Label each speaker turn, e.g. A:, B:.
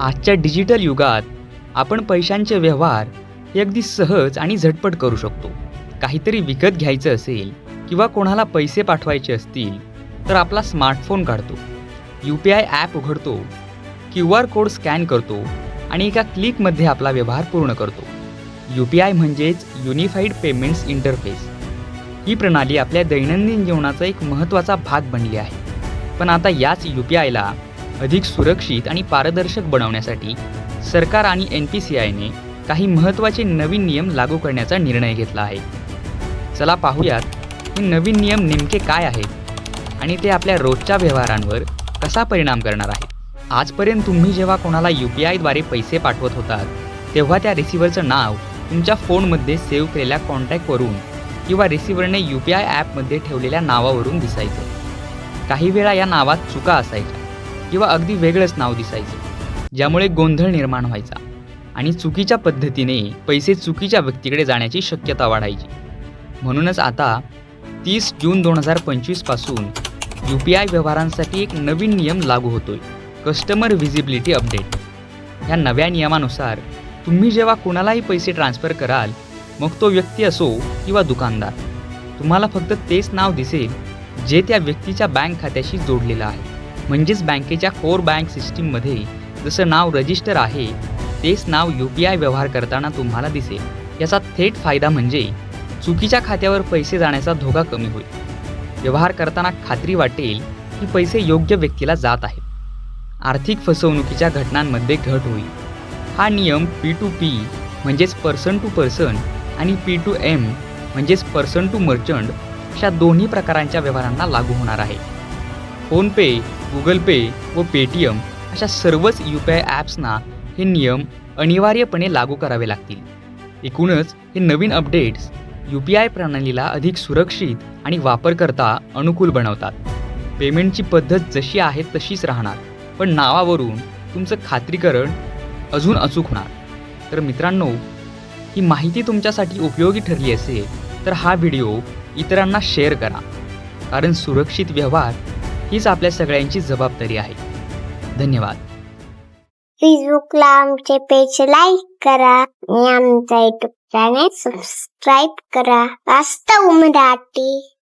A: आजच्या डिजिटल युगात आपण पैशांचे व्यवहार हे अगदी सहज आणि झटपट करू शकतो. काहीतरी विकत घ्यायचं असेल किंवा कोणाला पैसे पाठवायचे असतील तर आपला स्मार्टफोन काढतो. यू पी आय ॲप उघडतो क्यू आर कोड स्कॅन करतो आणि एका क्लिकमध्ये आपला व्यवहार पूर्ण करतो. यू पी आय म्हणजेच युनिफाईड पेमेंट्स इंटरफेस. ही प्रणाली आपल्या दैनंदिन जीवनाचा एक महत्त्वाचा भाग बनली आहे. पण आता याच यू पी आयला अधिक सुरक्षित आणि पारदर्शक बनवण्यासाठी सरकार आणि एन पी सी आयने काही महत्त्वाचे नवीन नियम लागू करण्याचा निर्णय घेतला आहे. चला पाहूयात हे नवीन नियम नेमके काय आहेत आणि ते आपल्या रोजच्या व्यवहारांवर कसा परिणाम करणार आहे आजपर्यंत तुम्ही जेव्हा कोणाला यू पी आयद्वारे पैसे पाठवत होतात तेव्हा त्या रिसिव्हरचं नाव तुमच्या फोनमध्ये सेव्ह केलेल्या कॉन्टॅक्टवरून किंवा रिसिव्हरने यू पी आय ॲपमध्ये ठेवलेल्या नावावरून दिसायचं. काही वेळा या नावात चुका असायच्या. किंवा अगदी वेगळंच नाव दिसायचं ज्यामुळे गोंधळ निर्माण व्हायचा आणि चुकीच्या पद्धतीने पैसे चुकीच्या व्यक्तीकडे जाण्याची शक्यता वाढायची. म्हणूनच आता तीस जून दोन हजार पंचवीसपासून यू पी आय व्यवहारांसाठी एक नवीन नियम लागू होतोय कस्टमर व्हिजिबिलिटी अपडेट ह्या नव्या नियमानुसार तुम्ही जेव्हा कुणालाही पैसे ट्रान्सफर कराल मग तो व्यक्ती असो किंवा दुकानदार तुम्हाला फक्त तेच नाव दिसेल जे त्या व्यक्तीच्या बँक खात्याशी जोडलेलं आहे. म्हणजेच बँकेच्या कोर बँक सिस्टीममध्ये जसं नाव रजिस्टर आहे तेच नाव यू पी आय व्यवहार करताना तुम्हाला दिसेल. याचा थेट फायदा म्हणजे चुकीच्या खात्यावर पैसे जाण्याचा धोका कमी होईल. व्यवहार करताना खात्री वाटेल की पैसे योग्य व्यक्तीला जात आहेत. आर्थिक फसवणुकीच्या घटनांमध्ये घट होईल. हा नियम पी टू पी म्हणजेच पर्सन टू पर्सन आणि पी टू एम म्हणजेच पर्सन टू मर्चंट अशा दोन्ही प्रकारांच्या व्यवहारांना लागू होणार आहे. फोनपे गुगल पे व पेटीएम अशा सर्वच यू पी आय ॲप्सना हे नियम अनिवार्यपणे लागू करावे लागतील. एकूणच हे नवीन अपडेट्स यू पी आय प्रणालीला अधिक सुरक्षित आणि वापरकर्ता अनुकूल बनवतात. पेमेंटची पद्धत जशी आहे तशीच राहणार पण नावावरून तुमचं खात्रीकरण अजून अचूक होणार. तर मित्रांनो ही माहिती तुमच्यासाठी उपयोगी ठरली असेल तर हा व्हिडिओ इतरांना शेअर करा. कारण सुरक्षित व्यवहार हीच आपल्या सगळ्यांची जबाबदारी आहे. धन्यवाद.
B: फेसबुकला आमचे पेज लाईक करा आणि आमचा युट्यूब चॅनेल सबस्क्राईब करा. वास्तव मराठी.